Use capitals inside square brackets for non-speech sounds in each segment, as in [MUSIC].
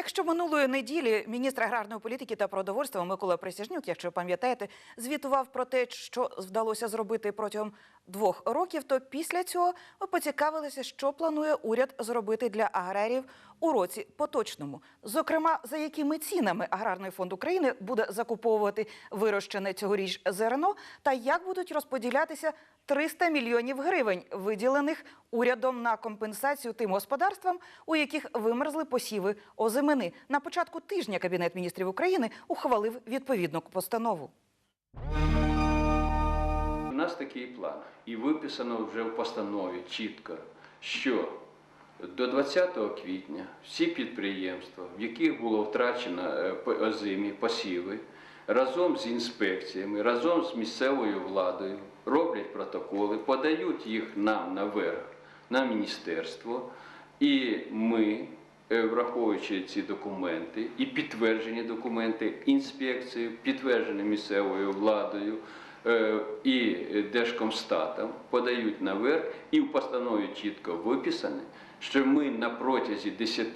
Якщо минулої неділі міністр аграрної політики та продовольства Микола Присяжнюк, якщо пам'ятаєте, звітував про те, що вдалося зробити протягом двох років, то після цього ми поцікавилися, що планує уряд зробити для аграріїв у році поточному. Зокрема, за якими цінами аграрний фонд України буде закуповувати вирощене цьогоріч зерно, та як будуть розподілятися 300 мільйонів гривень, виділених урядом на компенсацію тим господарствам, у яких вимерзли посіви озимини. На початку тижня Кабінет міністрів України ухвалив відповідну постанову. У нас такий план, і виписано вже в постанові чітко, що до 20 квітня всі підприємства, в яких було втрачено е, озимі посіви, разом з інспекціями, разом з місцевою владою роблять протоколи, подають їх нам наверх, на міністерство, і ми, е, враховуючи ці документи і підтверджені документи інспекцією, підтверджені місцевою владою е, і Держкомстатом, подають наверх, і в постанові чітко виписано, що ми на протязі 10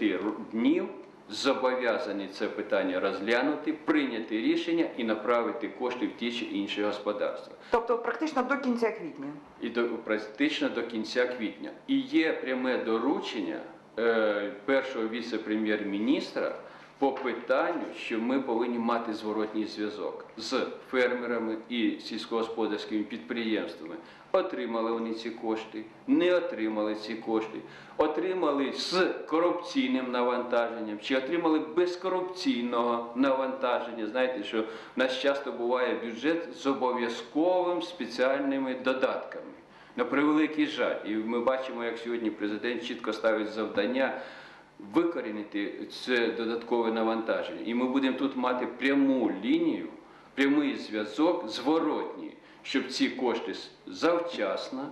днів зобов'язані це питання розглянути, прийняти рішення і направити кошти в ті чи інші господарства Тобто, практично до кінця квітня. і до практично до кінця квітня. І є пряме доручення е, першого віце-прем'єр-міністра по питанню, що ми повинні мати зворотній зв'язок з фермерами і сільськогосподарськими підприємствами. Отримали вони ці кошти, не отримали ці кошти, отримали з корупційним навантаженням, чи отримали без корупційного навантаження. Знаєте, що в нас часто буває бюджет з обов'язковим спеціальними додатками. На превеликий жаль, і ми бачимо, як сьогодні президент чітко ставить завдання викорінити це додаткове навантаження. І ми будемо тут мати пряму лінію, прямий зв'язок, зворотній, щоб ці кошти завчасно,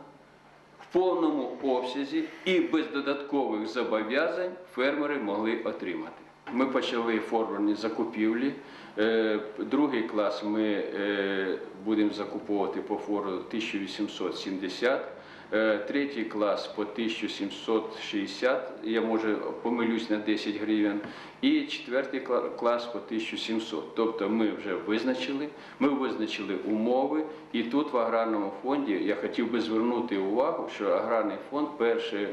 в повному обсязі і без додаткових зобов'язань фермери могли отримати. Ми почали формульні закупівлі. Е, Другий клас ми е, будемо закуповувати по фору 1870. Е, Третій клас по 1760, я може помилюсь на 10 гривень, і четвертий кла- клас по 1700. Тобто ми вже визначили, ми визначили умови, і тут в аграрному фонді я хотів би звернути увагу, що аграрний фонд перше,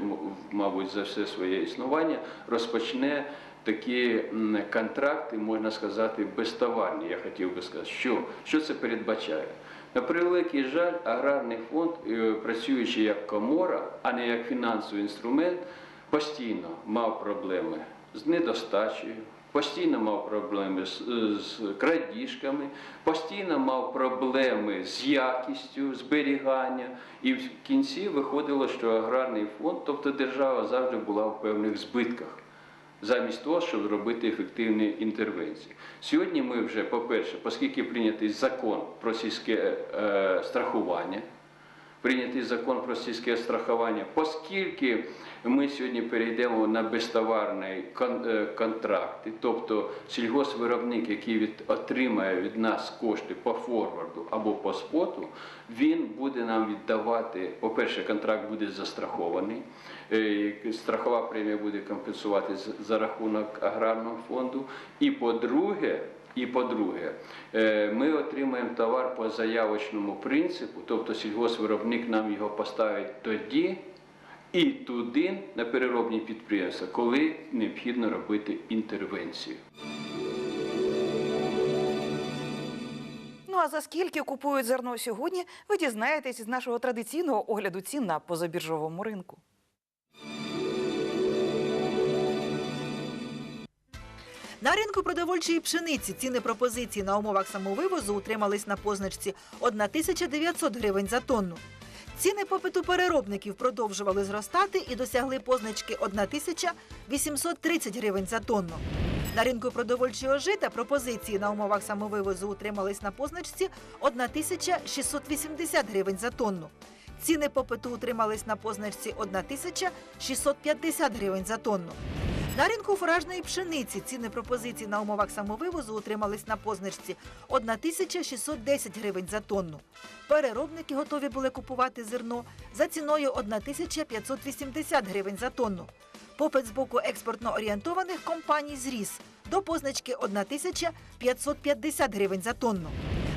мабуть, за все своє існування розпочне такі контракти, можна сказати, безтоварні. Я хотів би сказати, що, що це передбачає. На превеликий жаль, аграрний фонд, е, працюючи як комора, а не як фінансовий інструмент, постійно мав проблеми з недостачею, постійно мав проблеми з, з крадіжками, постійно мав проблеми з якістю зберігання. І в кінці виходило, що аграрний фонд, тобто держава завжди була в певних збитках замість того, щоб робити ефективні інтервенції. Сьогодні ми вже, по-перше, оскільки прийнятий закон про сільське е, страхування, прийнятий закон про сільське страхування, оскільки ми сьогодні перейдемо на безтоварні е, контракти, тобто сільгоспвиробник, який від, отримає від нас кошти по форварду або по споту, він буде нам віддавати, по-перше, контракт буде застрахований, е, страхова премія буде компенсувати за рахунок аграрного фонду. І по-друге, і по-друге, е, ми отримаємо товар по заявочному принципу, тобто сільгоспвиробник нам його поставить тоді і туди на переробні підприємства, коли необхідно робити інтервенцію. Ну а за скільки купують зерно сьогодні, ви дізнаєтесь із нашого традиційного огляду цін на позабіржовому ринку. На ринку продовольчої пшениці ціни пропозиції на умовах самовивозу утримались на позначці 1900 гривень за тонну. Ціни попиту переробників продовжували зростати і досягли позначки 1830 гривень за тонну. На ринку продовольчого жита пропозиції на умовах самовивозу утримались на позначці 1680 гривень за тонну. Ціни попиту утримались на позначці 1650 гривень за тонну. На ринку фуражної пшениці ціни пропозицій на умовах самовивозу утримались на позначці 1610 гривень за тонну. Переробники готові були купувати зерно за ціною 1580 гривень за тонну. Попит з боку експортно орієнтованих компаній зріс до позначки 1550 гривень за тонну.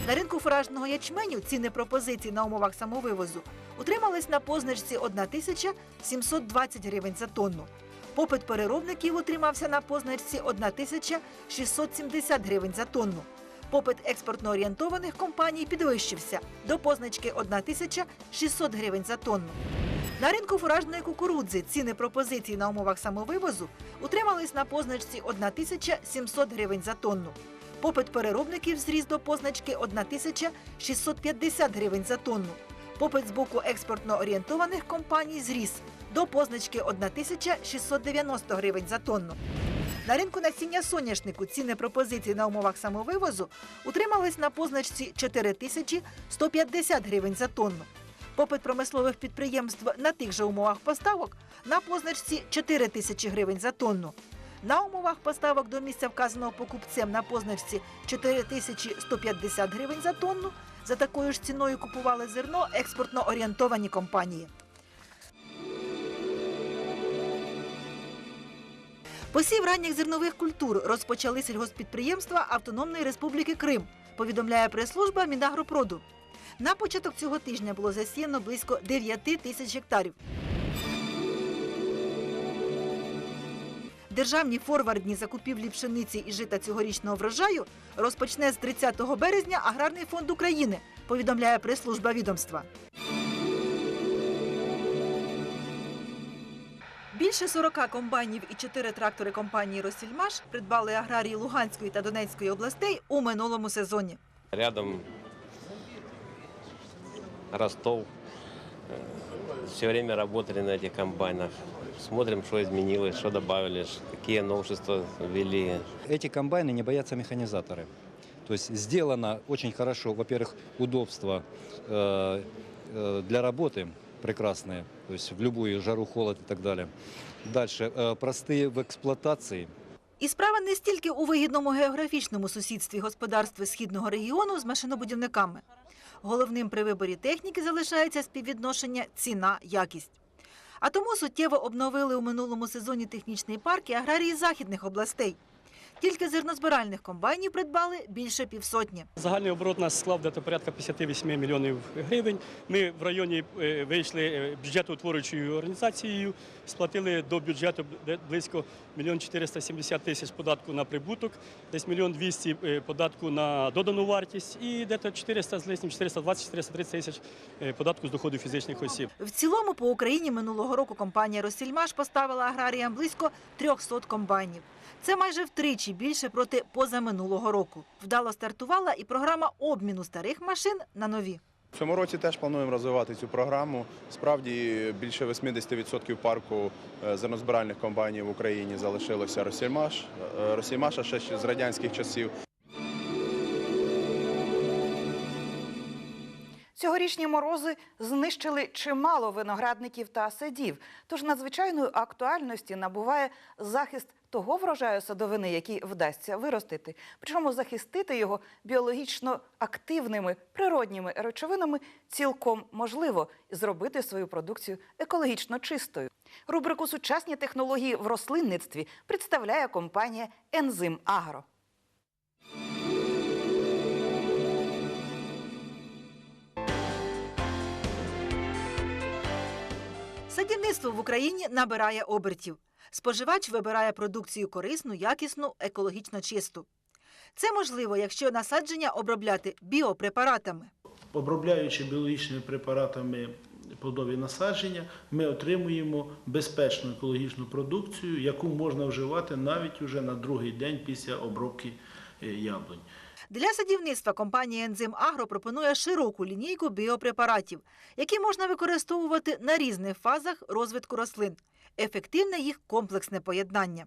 На ринку фуражного ячменю ціни пропозицій на умовах самовивозу утримались на позначці 1720 гривень за тонну. Попит переробників утримався на позначці 1670 гривень за тонну. Попит експортно орієнтованих компаній підвищився до позначки 1600 гривень за тонну. На ринку фуражної кукурудзи ціни пропозицій на умовах самовивозу утримались на позначці 1700 гривень за тонну. Попит переробників зріс до позначки 1650 гривень за тонну. Попит з боку експортно орієнтованих компаній зріс до позначки 1690 гривень за тонну. На ринку насіння соняшнику ціни пропозицій на умовах самовивозу утримались на позначці 4150 гривень за тонну. Попит промислових підприємств на тих же умовах поставок на позначці 4 тисячі гривень за тонну. На умовах поставок до місця вказаного покупцем на позначці 4150 гривень за тонну за такою ж ціною купували зерно експортно орієнтовані компанії. Посів ранніх зернових культур розпочали сільгоспідприємства Автономної Республіки Крим, повідомляє прес-служба Мінагропроду. На початок цього тижня було засіяно близько 9 тисяч гектарів. Державні форвардні закупівлі пшениці і жита цьогорічного врожаю розпочне з 30 березня Аграрний фонд України, повідомляє прес-служба відомства. Більше 40 комбайнів і 4 трактори компанії «Росільмаш» придбали аграрії Луганської та Донецької областей у минулому сезоні. Рядом Ростов. Все время работали на этих комбайнах Смотрим, что изменилось, что добавили, ш- какие новшества ввели. Эти комбайны не боятся механизаторы. То есть сделано очень хорошо, во-первых, удобство э, э, для работы прекрасные, то есть в любую жару, холод и так далее. Дальше, э, простые в эксплуатации, І справа не стільки у вигідному географічному сусідстві господарств східного регіону з машинобудівниками. Головним при виборі техніки залишається співвідношення ціна-якість. А тому суттєво обновили у минулому сезоні технічний парк і аграрії західних областей. Тільки зернозбиральних комбайнів придбали більше півсотні. Загальний оборот нас склав десь порядка 58 мільйонів гривень. Ми в районі е, вийшли е, бюджетоутворюючою організацією, сплатили до бюджету близько 1 470 тисяч податку на прибуток, десь 1 200 е, податку на додану вартість і десь 400 з лишнім 420-430 тисяч податку з доходу фізичних осіб. В цілому по Україні минулого року компанія «Росільмаш» поставила аграріям близько 300 комбайнів. Це майже втричі більше проти позаминулого року. Вдало стартувала і програма обміну старих машин на нові. В цьому році теж плануємо розвивати цю програму. Справді більше 80% парку е, зернозбиральних комбайнів в Україні залишилося Росільмаш. Е, Росільмаша ще з радянських часів. Цьогорічні морози знищили чимало виноградників та садів. Тож надзвичайної актуальності набуває захист того врожаю садовини, який вдасться виростити. Причому захистити його біологічно активними природніми речовинами цілком можливо і зробити свою продукцію екологічно чистою. Рубрику Сучасні технології в рослинництві представляє компанія Ензим Агро. Садівництво в Україні набирає обертів. Споживач вибирає продукцію корисну, якісну, екологічно чисту. Це можливо, якщо насадження обробляти біопрепаратами. обробляючи біологічними препаратами плодові насадження, ми отримуємо безпечну екологічну продукцію, яку можна вживати навіть уже на другий день після обробки е, яблунь. Для садівництва компанія Ензим Агро пропонує широку лінійку біопрепаратів, які можна використовувати на різних фазах розвитку рослин. Ефективне їх комплексне поєднання.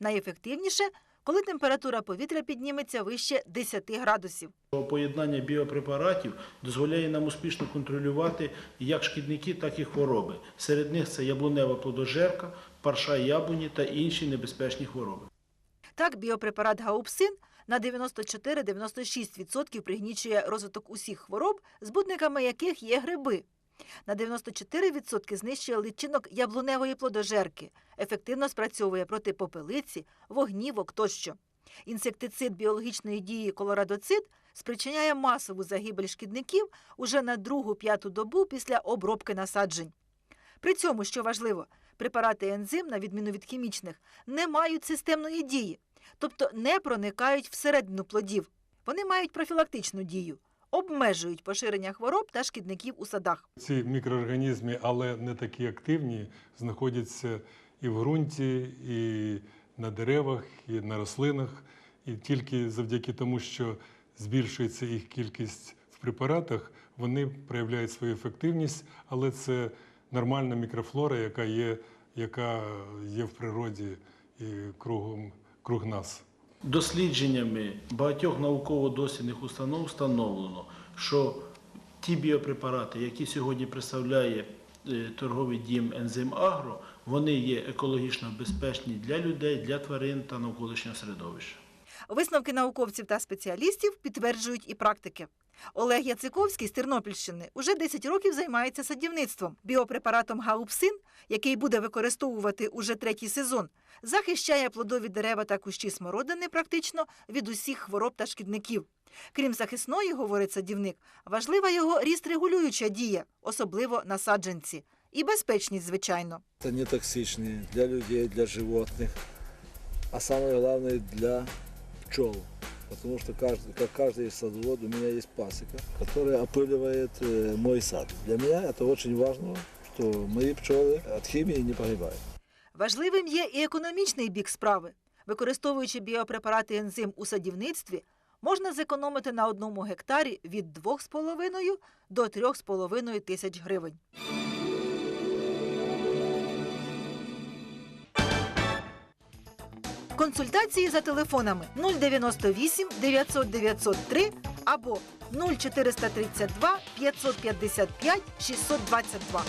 Найефективніше коли температура повітря підніметься вище 10 градусів. Поєднання біопрепаратів дозволяє нам успішно контролювати як шкідники, так і хвороби. Серед них це яблунева плодожерка, парша яблуні та інші небезпечні хвороби. Так, біопрепарат гаупсин на 94-96% пригнічує розвиток усіх хвороб, збудниками яких є гриби. На 94% знищує личинок яблуневої плодожерки, ефективно спрацьовує проти попелиці, вогнівок тощо. Інсектицид біологічної дії колорадоцид спричиняє масову загибель шкідників уже на другу-п'яту добу після обробки насаджень. При цьому, що важливо, препарати ензим, на відміну від хімічних, не мають системної дії, тобто не проникають всередину плодів. Вони мають профілактичну дію, обмежують поширення хвороб та шкідників у садах. Ці мікроорганізми, але не такі активні, знаходяться і в ґрунті, і на деревах, і на рослинах. І тільки завдяки тому, що збільшується їх кількість в препаратах, вони проявляють свою ефективність, але це нормальна мікрофлора, яка є, яка є в природі і кругом, круг нас. Дослідженнями багатьох науково-дослідних установ встановлено, що ті біопрепарати, які сьогодні представляє е, торговий дім Ензим Агро, вони є екологічно безпечні для людей, для тварин та навколишнього середовища. Висновки науковців та спеціалістів підтверджують і практики. Олег Яциковський з Тернопільщини уже 10 років займається садівництвом. Біопрепаратом гаупсин, який буде використовувати уже третій сезон, захищає плодові дерева та кущі смородини практично від усіх хвороб та шкідників. Крім захисної, говорить садівник, важлива його ріст-регулююча дія, особливо на саджанці. І безпечність, звичайно. Это не токсичные для людей, для животных, а самое главное для пчел. Потому что каждый, как каждый садовод, у меня есть пасека, которая опыливает э, мой сад. Для меня это очень важно, что мои пчелы от химии не погибают. Важливим є і економічний бік справи. Використовуючи біопрепарати ензим у садівництві, можна зекономити на одному гектарі від 2,5 до 3,5 тисяч гривень. Консультації за телефонами 098 900 903 або 0432 555 622.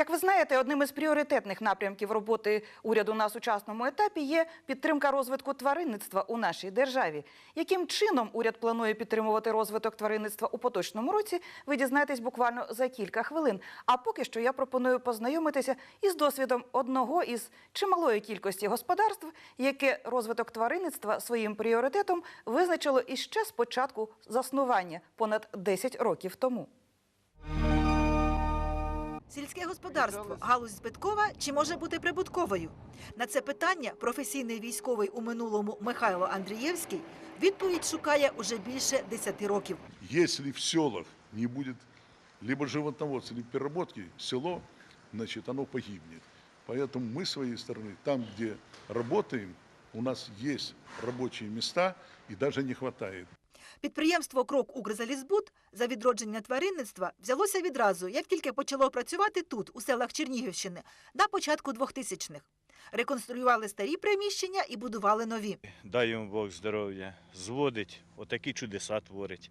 Як ви знаєте, одним із пріоритетних напрямків роботи уряду на сучасному етапі є підтримка розвитку тваринництва у нашій державі. Яким чином уряд планує підтримувати розвиток тваринництва у поточному році, ви дізнаєтесь буквально за кілька хвилин. А поки що я пропоную познайомитися із досвідом одного із чималої кількості господарств, яке розвиток тваринництва своїм пріоритетом визначило іще з початку заснування понад 10 років тому. Сільське господарство галузь збиткова чи може бути прибутковою? На це питання професійний військовий у минулому Михайло Андрієвський відповідь шукає уже більше 10 років. Если в селах не будет либо животноводства, либо переработки, село, значит, оно погибнет. Поэтому мы с своей стороны, там, где работаем, у нас есть рабочие места и даже не хватает. Підприємство Крок Укрзалізбуд за відродження тваринництва взялося відразу, як тільки почало працювати тут, у селах Чернігівщини, на початку 2000-х. Реконструювали старі приміщення і будували нові. дай йому Бог здоров'я, зводить, отакі чудеса творить.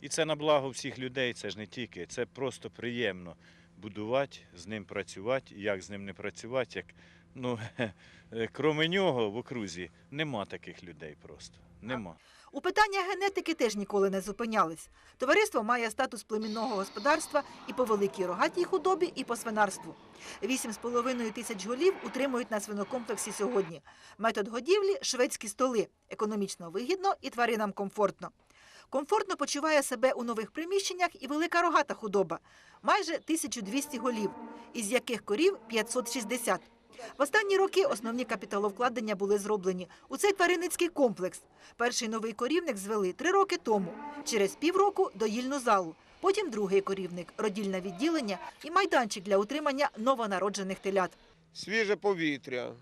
І це на благо всіх людей, це ж не тільки, це просто приємно будувати, з ним працювати. Як з ним не працювати, як ну, [LAUGHS] кроме нього в окрузі нема таких людей просто. Нема. У питання генетики теж ніколи не зупинялись. Товариство має статус племінного господарства і по великій рогатій худобі, і по свинарству. 8,5 тисяч голів утримують на свинокомплексі сьогодні. Метод годівлі – шведські столи. Економічно вигідно і тваринам комфортно. Комфортно почуває себе у нових приміщеннях і велика рогата худоба – майже 1200 голів, із яких корів 560. В останні роки основні капіталовкладення були зроблені у цей тваринницький комплекс. Перший новий корівник звели три роки тому. Через півроку доїльну залу. Потім другий корівник, родільне відділення і майданчик для утримання новонароджених телят. свіже повітря.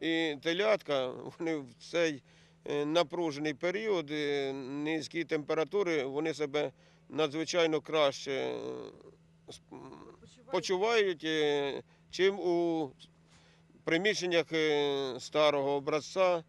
І телятка вони в цей е, напружений період, е, низькі температури, вони себе надзвичайно краще е, почувають, чим у приміщеннях е, старого образця.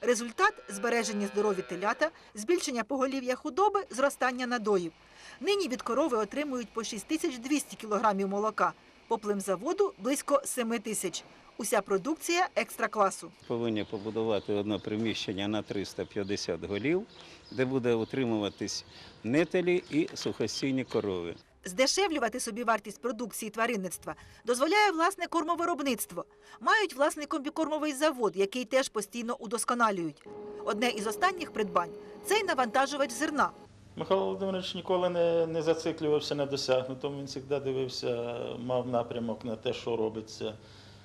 Результат збережені здорові телята, збільшення поголів'я худоби, зростання надоїв. Нині від корови отримують по 6200 кілограмів молока, по племзаводу – близько 7 тисяч. Уся продукція екстра-класу. Повинні побудувати одне приміщення на 350 голів, де буде утримуватись нетелі і сухостійні корови. Здешевлювати собівартість продукції тваринництва дозволяє власне кормовиробництво. Мають власний комбікормовий завод, який теж постійно удосконалюють. Одне із останніх придбань – цей навантажувач зерна. Михайло Володимирович ніколи не, не зациклювався на досягнутому. Він завжди дивився, мав напрямок на те, що робиться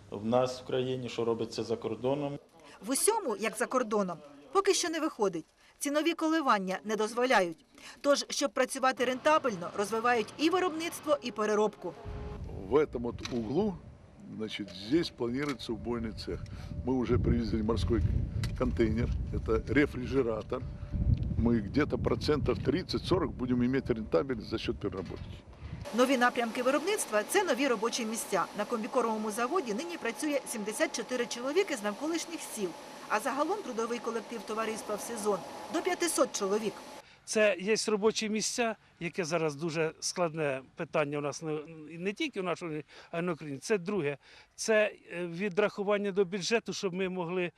в нас в країні, що робиться за кордоном. В усьому, як за кордоном, поки що не виходить. Цінові коливання не дозволяють. Тож, щоб працювати рентабельно, розвивають і виробництво, і переробку. В этом вот углу, значит, здесь планируется убойный цех. Мы уже привезли морской контейнер, это рефрижератор. Мы где-то процентов 30-40 будем иметь рентабельность за счет переработки. Нові напрямки виробництва – це нові робочі місця. На комбікормовому заводі нині працює 74 чоловіки з навколишніх сіл. А загалом трудовий колектив товариства в сезон – до 500 чоловік. Це є робочі місця, яке зараз дуже складне питання у нас не, тільки в нашому, а й на Україні. Це друге. Це е, відрахування до бюджету, щоб ми могли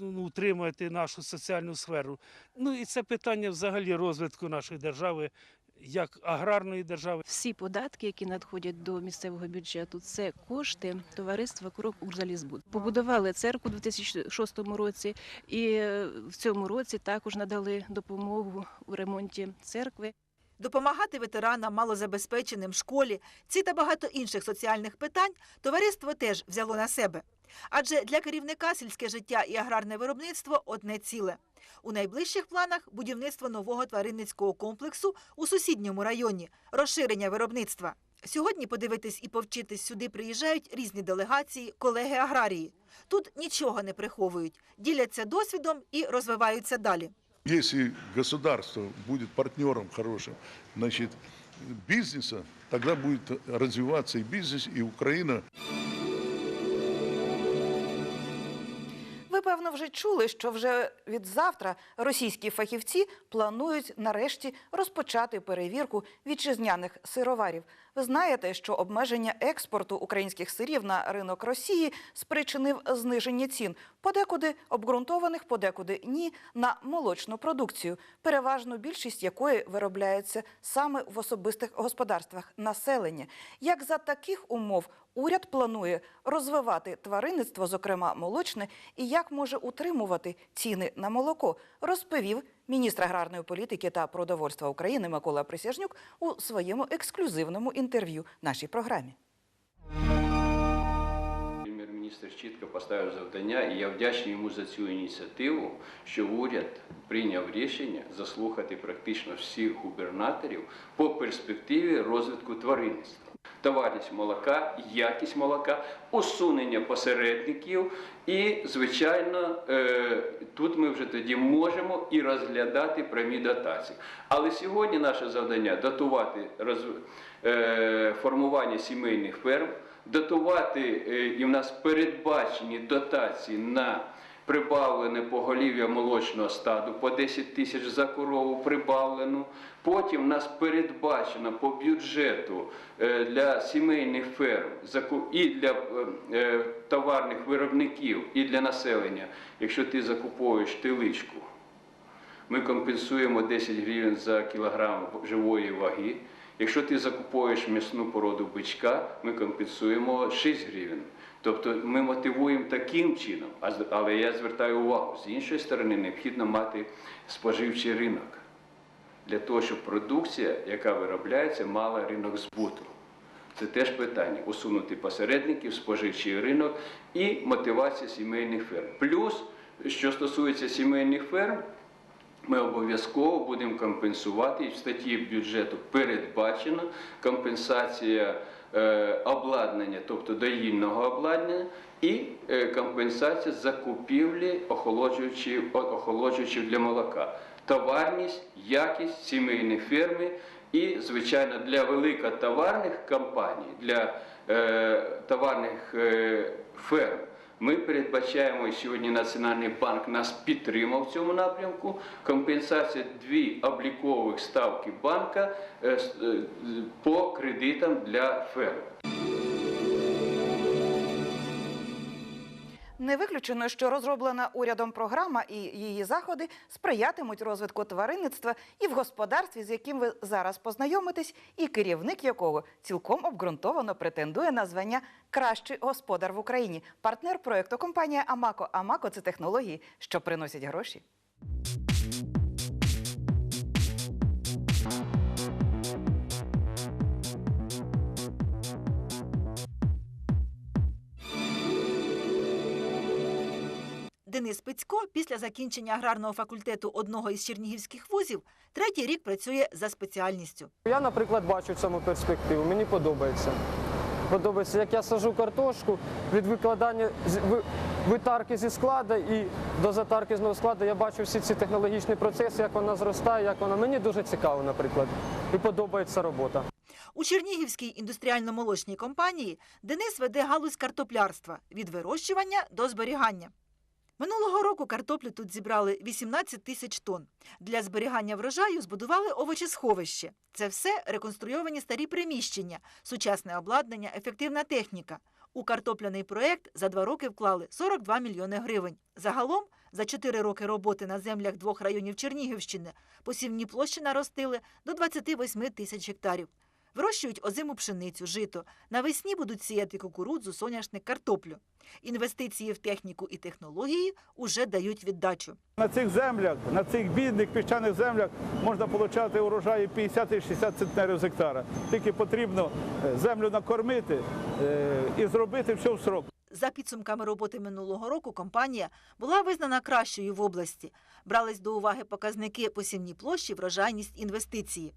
утримувати нашу соціальну сферу. Ну і це питання взагалі розвитку нашої держави, як аграрної держави. Всі податки, які надходять до місцевого бюджету, це кошти товариства Крок Укрзалізбуд. Побудували церкву у 2006 році, і е, в цьому році також надали допомогу у ремонті церкви. Допомагати ветеранам, малозабезпеченим, школі, ці та багато інших соціальних питань товариство теж взяло на себе. Адже для керівника сільське життя і аграрне виробництво одне ціле. У найближчих планах будівництво нового тваринницького комплексу у сусідньому районі, розширення виробництва. Сьогодні подивитись і повчитись сюди приїжджають різні делегації, колеги аграрії. Тут нічого не приховують, діляться досвідом і розвиваються далі. Если государство будет партнером хорошим, значит, бизнеса, тогда будет развиваться и бизнес, и Украина. Ви, певно, вже чули, що вже від завтра російські фахівці планують нарешті розпочати перевірку вітчизняних сироварів. Ви знаєте, що обмеження експорту українських сирів на ринок Росії спричинив зниження цін, подекуди обґрунтованих, подекуди ні, на молочну продукцію, переважну більшість якої виробляється саме в особистих господарствах населення. Як за таких умов уряд планує розвивати тваринництво, зокрема молочне, і як може утримувати ціни на молоко, розповів міністр аграрної політики та продовольства України Микола Присяжнюк у своєму ексклюзивному інтерв'ю нашій програмі. Прем'єр-міністр чітко поставив завдання, і я вдячний йому за цю ініціативу, що уряд прийняв рішення заслухати практично всіх губернаторів по перспективі розвитку тваринництва. Товарність молока, якість молока, усунення посередників, і, звичайно, е, тут ми вже тоді можемо і розглядати прямі дотації. Але сьогодні наше завдання дотувати е, формування сімейних ферм, дотувати, е, і в нас передбачені дотації на прибавлене поголів'я молочного стаду по 10 тисяч за корову прибавлену. Потім в нас передбачено по бюджету е, для сімейних ферм і для е, е, товарних виробників, і для населення, якщо ти закуповуєш теличку, ми компенсуємо 10 гривень за кілограм живої ваги. Якщо ти закуповуєш м'ясну породу бичка, ми компенсуємо 6 гривень. Тобто ми мотивуємо таким чином, але я звертаю увагу, з іншої сторони необхідно мати споживчий ринок для того, щоб продукція, яка виробляється, мала ринок збуту. Це теж питання усунути посередників, споживчий ринок і мотивація сімейних ферм. Плюс, що стосується сімейних ферм, ми обов'язково будемо компенсувати і в статті бюджету передбачено компенсація е, обладнання, тобто доїльного обладнання, і е, компенсація закупівлі охолоджуючих, о- охолоджуючих для молока. Товарність, якість сімейної ферми і, звичайно, для великотоварних компаній, для е, товарних е, ферм. Ми передбачаємо, і сьогодні Національний банк нас підтримав в цьому напрямку. Компенсація дві облікових ставки банка е, е, по кредитам для ферм. Не виключено, що розроблена урядом програма і її заходи сприятимуть розвитку тваринництва і в господарстві, з яким ви зараз познайомитесь, і керівник якого цілком обґрунтовано претендує на звання Кращий господар в Україні. Партнер проекту компанія Амако. Амако це технології, що приносять гроші. Денис Пицько після закінчення аграрного факультету одного із чернігівських вузів третій рік працює за спеціальністю. Я, наприклад, бачу в цьому перспективу. Мені подобається. Подобається, як я сажу картошку від викладання витарки зі складу і до затарки знову складу. Я бачу всі ці технологічні процеси, як вона зростає, як вона. Мені дуже цікаво, наприклад. І подобається робота. У Чернігівській індустріально-молочній компанії Денис веде галузь картоплярства від вирощування до зберігання. Минулого року картоплю тут зібрали 18 тисяч тонн. Для зберігання врожаю збудували овочесховище. Це все реконструйовані старі приміщення, сучасне обладнання, ефективна техніка. У картопляний проєкт за два роки вклали 42 мільйони гривень. Загалом за чотири роки роботи на землях двох районів Чернігівщини посівні площі наростили до 28 тисяч гектарів. Вирощують озиму пшеницю, жито. Навесні будуть сіяти кукурудзу, соняшник, картоплю. Інвестиції в техніку і технології уже дають віддачу. На цих землях, на цих бідних піщаних землях можна отримати урожаї 50 і 60 центнерів з гектара. Тільки потрібно е, землю накормити е, і зробити все в срок. За підсумками роботи минулого року компанія була визнана кращою в області. Брались до уваги показники посівні площі, врожайність, інвестиції.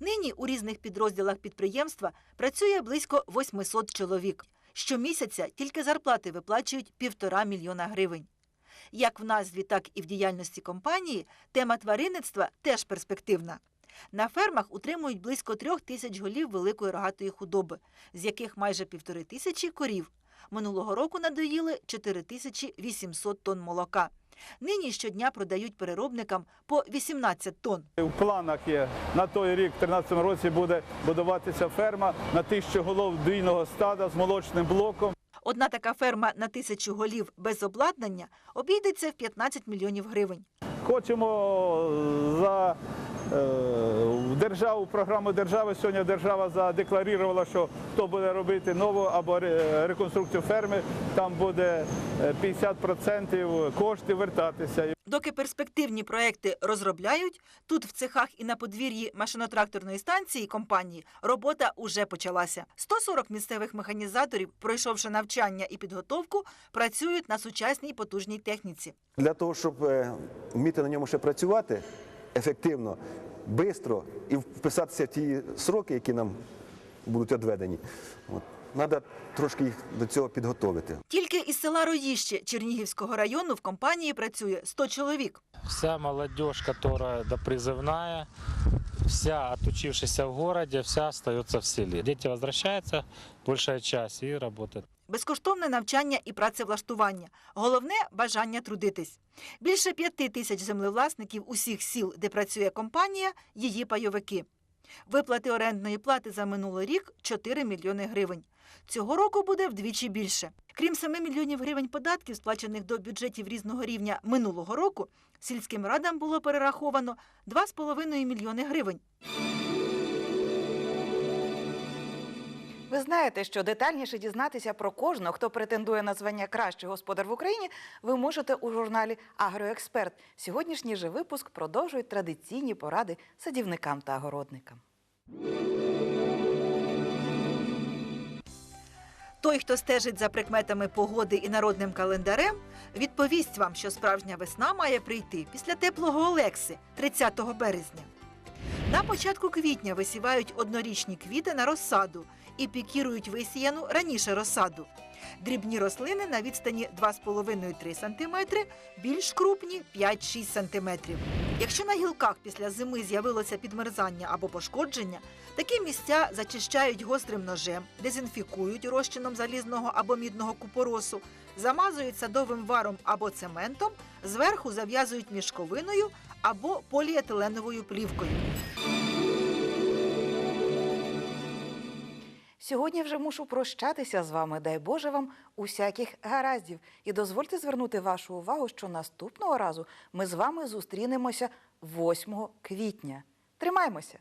Нині у різних підрозділах підприємства працює близько 800 чоловік. Щомісяця тільки зарплати виплачують півтора мільйона гривень. Як в назві, так і в діяльності компанії тема тваринництва теж перспективна. На фермах утримують близько трьох тисяч голів великої рогатої худоби, з яких майже півтори тисячі корів. Минулого року надоїли 4800 тонн молока. Нині щодня продають переробникам по 18 тонн. В планах є на той рік, в 2013 році, буде будуватися ферма на тисячу голов двійного стада з молочним блоком. Одна така ферма на тисячу голів без обладнання обійдеться в 15 мільйонів гривень. Хочемо за в державу, програму держави. Сьогодні держава задекларувала, що хто буде робити нову або реконструкцію ферми, там буде е, 50% коштів вертатися. Доки перспективні проекти розробляють, тут в цехах і на подвір'ї машинотракторної станції компанії робота уже почалася. 140 місцевих механізаторів, пройшовши навчання і підготовку, працюють на сучасній потужній техніці. Для того, щоб е, вміти на ньому ще працювати ефективно, швидко і вписатися в ті сроки, які нам будуть відведені, от, треба трошки їх до цього підготовити. Тільки із села Роїще Чернігівського району в компанії працює 100 чоловік. Вся молодежь, которая допризывная, вся отучившаяся в городе, вся остается в селе. Дети возвращаются, большая часть, и работают. Безкоштовне навчання і працевлаштування. Головне бажання трудитись. Більше п'яти тисяч землевласників усіх сіл, де працює компанія, її пайовики. Виплати орендної плати за минулий рік 4 мільйони гривень. Цього року буде вдвічі більше. Крім 7 мільйонів гривень податків, сплачених до бюджетів різного рівня минулого року, сільським радам було перераховано 2,5 мільйони гривень. Ви знаєте, що детальніше дізнатися про кожного, хто претендує на звання кращий господар в Україні, ви можете у журналі Агроексперт. Сьогоднішній же випуск продовжують традиційні поради садівникам та огородникам. Той, хто стежить за прикметами погоди і народним календарем, відповість вам, що справжня весна має прийти після теплого Олекси 30 березня. На початку квітня висівають однорічні квіти на розсаду і пікірують висіяну раніше розсаду. Дрібні рослини на відстані 2,5-3 см, більш крупні 5-6 см. Якщо на гілках після зими з'явилося підмерзання або пошкодження, такі місця зачищають гострим ножем, дезінфікують розчином залізного або мідного купоросу, замазують садовим варом або цементом, зверху зав'язують мішковиною або поліетиленовою плівкою. Сьогодні вже мушу прощатися з вами. Дай Боже вам усяких гараздів. І дозвольте звернути вашу увагу, що наступного разу ми з вами зустрінемося 8 квітня. Тримаймося!